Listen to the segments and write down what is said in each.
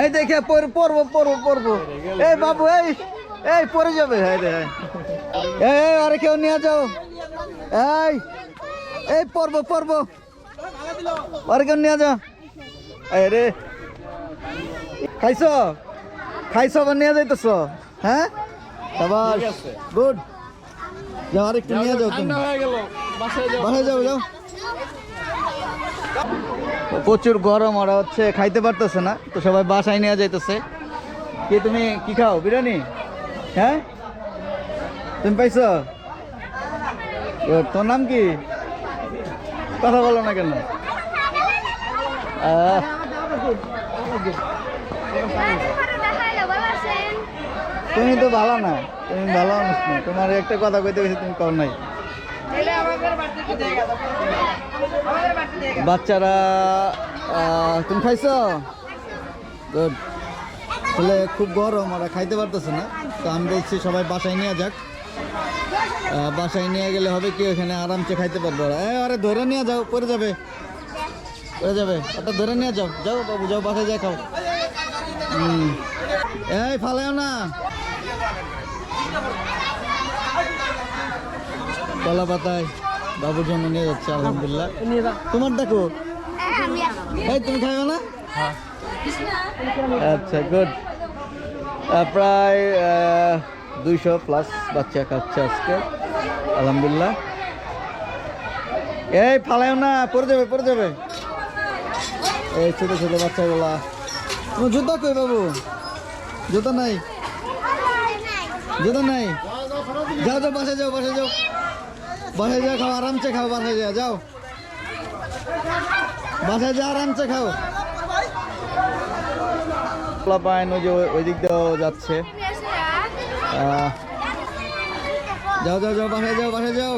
এই দেখে পড়- পড়ব পড়ব পড়ব এই বাবু এই এই পড়ে যাবে। হ্যাঁ রে। এই আরে কেউ নিয়ে যাও। এই এই পড়ব পড়ব আরে কেউ নিয়ে যাও। এই রে। খাইছ? খাইছ আবার নিয়ে যাইতেছ? হ্যাঁ? গুড। যাও আরেকটু নিয়ে যাও তুমি। বাসায় যাও। বাসায় যাও যাও। প্রচুর গরম, ওরা হচ্ছে খাইতে পারতেছে না, তো সবাই বাসায় নিয়ে যাইতেছে। কি তুমি, কি খাও? বিরিয়ানি? হ্যাঁ? তুমি পাইছ? তোর নাম কি? কথা বলো না কেন? তুমি তো ভালো না, তুমি ভালো মানুষ না, তোমার একটা কথা কইতে গেছি, তুমি কর নাই। বাচ্চারা তুমি খাইছো? Good. আসলে খুব গরম, ওরা খাইতে পারতেছে না। তো আমি বলছি সবাই বাসায় নিয়ে যাক। বাসায় নিয়ে গেলে হবে কি, ওখানে আরামসে খাইতে পারবে ওরা। আরে, ধরে নিয়ে যাও পরে যাবে। পরে যাবে। ওটা ধরে নিয়ে যাও। যাও বাবু, যাও, বাসায় যা খাও। এই ফালাও না। কলা পাতায় বাবুর জন্য নিয়ে যাচ্ছে আলহামদুলিল্লাহ। তোমার দেখো। এই তুমি খাইবে না? আচ্ছা গুড প্রায় দুইশো প্লাস বাচ্চা খাচ্ছে আজকে আলহামদুলিল্লাহ। এই ফালাইও না পড়ে যাবে পড়ে যাবে। এই ছোট ছোট বাচ্চাগুলা। তোমার জুতা কই বাবু? জুতা নাই। জুতা নাই? যাও যাও বাসায় যাও বাসায় যাও। বাসায় যাও খাও আরামসে খাও বাসায় যাও যাও। বাসায় যাও আরামসে খাও। পায়ন ওই যে ওই- দিক দিয়েও যাচ্ছে। যাও যাও যাও বাসায় যাও বাসায় যাও।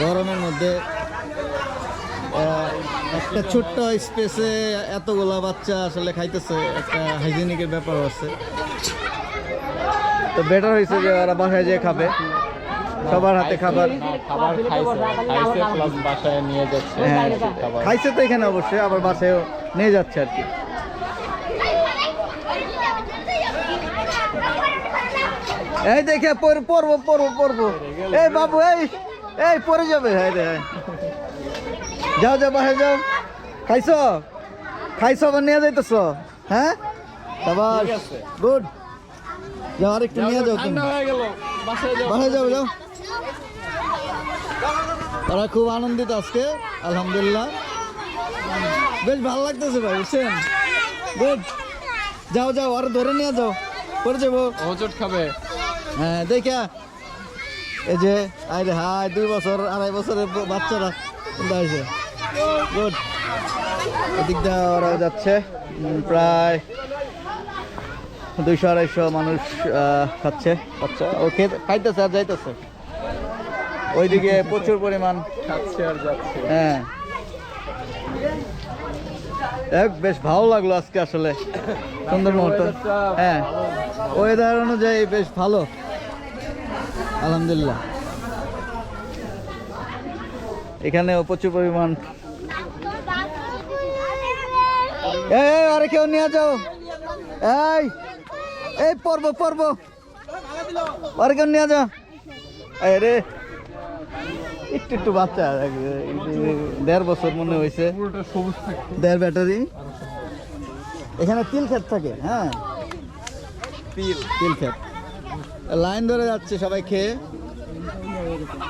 গরমের মধ্যে একটা ছোট্ট স্পেসে এতগুলা বাচ্চা আসলে খাইতেছে একটা হাইজেনিকের ব্যাপার আছে। তো বেটার হয়েছে যে ওরা বাসায় যেয়ে খাবে। সবার হাতে খাবার। খাবার খাইছে খাইছে প্লাস বাসায় নিয়ে যাচ্ছে। হ্যাঁ। খাবার। খাইছে তো এখানে অবশ্যই আবার বাসায়ও নিয়ে যাচ্ছে আর কি। এই দেখে পড়- পড়ব পড়ব পড়ব এই বাবু এই এই পড়ে যাবে। হ্যাঁ রে হ্যাঁ। যাও যাও বাসায় যাও। খাইছো? খাইছো আবার নিয়ে যাইতেছ? হ্যাঁ? আবার গুড। যাও আরেকটু নিয়ে যাও তুমি। বাসায় যাও। যাও তারা খুব আনন্দিত আজকে আলহামদুলিল্লাহ। বেশ ভালো লাগতেছে ভাই বুঝছেন? গুড। যাও যাও আর ধরে নিয়ে যাও। করে যাব। হোচট খাবে। হ্যাঁ দেখা। এই যে আরে হাই দুই বছর আড়াই বছরের বাচ্চারা কিন্তু গুড এদিক দিয়ে ওরা যাচ্ছে। প্রায় দুইশো আড়াইশো মানুষ খাচ্ছে। বাচ্চা ও খেতে খাইতেছে আর যাইতেছে। ওইদিকে প্রচুর পরিমাণ খাচ্ছে আর যাচ্ছে। হ্যাঁ। বেশ ভালো লাগল আজকে আসলে। সুন্দর মুহূর্ত। হ্যাঁ। ওয়েদার অনুযায়ী বেশ ভালো। আলহামদুলিল্লাহ। এখানেও প্রচুর পরিমাণ এই আরে কেউ নিয়ে যাও। এই এই পর্ব পর্ব। আরে কেউ নিয়ে যাও। এই রে। একটু একটু বাচ্চা দেড় বছর মনে হয়েছে দেড় ব্যাটারি। এখানে তিল ক্ষেত থাকে হ্যাঁ? তিল। তিল ক্ষেত। লাইন ধরে যাচ্ছে সবাই খেয়ে।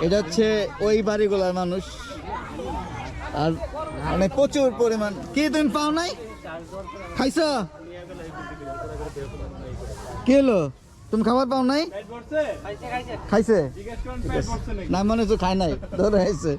এটা হচ্ছে ওই বাড়িগুলার মানুষ। আর মানে প্রচুর পরিমাণ। কি তুমি পাও নাই? খাইছ? কি হলো? তুমি খাবার পাও নাই? খাইছে? না মানে তো খাই নাই। ধরে খাইছে।